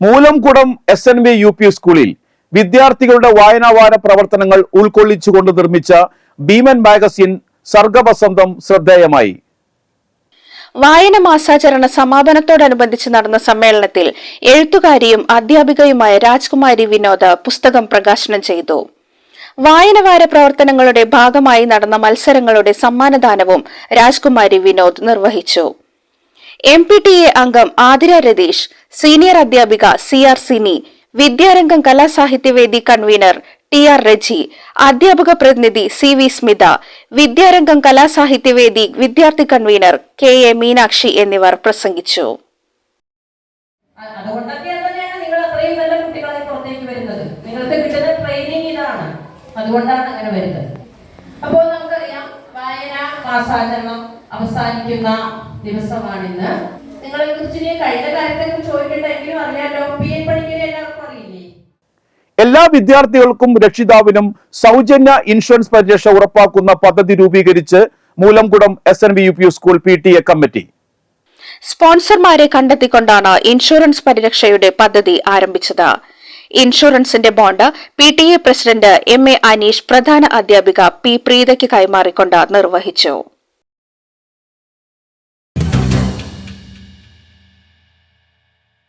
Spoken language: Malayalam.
Moolamkudam S N V U P സ്കൂളിൽ വിദ്യാർത്ഥികളുടെ വായനാവാര പ്രവർത്തനങ്ങൾ ഉൾക്കൊള്ളിച്ചുകൊണ്ട് നിർമ്മിച്ച ഭീമൻ മാഗസിൻ സർഗവസന്തം ശ്രദ്ധേയമായി. വായന മാസാചരണ സമാപനത്തോടനുബന്ധിച്ച് നടന്ന സമ്മേളനത്തിൽ എഴുത്തുകാരിയും അധ്യാപികയുമായ രാജ്കുമാരി വിനോദ് പുസ്തകം പ്രകാശനം ചെയ്തു. വായനവാര പ്രവർത്തനങ്ങളുടെ ഭാഗമായി നടന്ന മത്സരങ്ങളുടെ സമ്മാനദാനവും രാജ്കുമാരി വിനോദ് നിർവഹിച്ചു. എം പി ടി എ അംഗം ആതിര രതീഷ് സീനിയർ അധ്യാപിക C R Sini Vidyarangam Kalasahithyavedi convener T R Reji അധ്യാപക പ്രതിനിധി സി വി സ്മിത വിദ്യാരംഗം കലാസാഹിത്യവേദി വിദ്യാർത്ഥി കൺവീനർ കെ എ മീനാക്ഷി എന്നിവർ പ്രസംഗിച്ചു. അതുകൊണ്ടാണ് അങ്ങനെ വരുന്നത്. അപ്പോൾ നമുക്കറിയാം വായന മാസാചരണം അവസാനിക്കുന്ന ദിവസമാണിന്ന്. നിങ്ങളെ കുറിച്ച് ഇനി കഴിഞ്ഞ കാര്യത്തെ കുറിച്ച് ചോദിക്കട്ടെങ്കിലും അറിയാലോ പി എൻ പണിക്കരെ എല്ലാവർക്കും അറിയില്ലേ? എല്ലാ വിദ്യാർത്ഥികൾക്കും രക്ഷിതാവിനും സൗജന്യ ഇൻഷുറൻസ് പരിരക്ഷ ഉറപ്പാക്കുന്ന പദ്ധതി രൂപീകരിച്ച് Moolamkudam S N V U P school P T A committee സ്പോൺസർമാരെ കണ്ടെത്തിക്കൊണ്ടാണ് ഇൻഷുറൻസ് പരിരക്ഷയുടെ പദ്ധതി ആരംഭിച്ചത്. ഇൻഷുറൻസിന്റെ bond P T A president M A Aneesh പ്രധാന അധ്യാപിക പി പ്രീതയ്ക്ക് കൈമാറിക്കൊണ്ട് നിർവഹിച്ചു.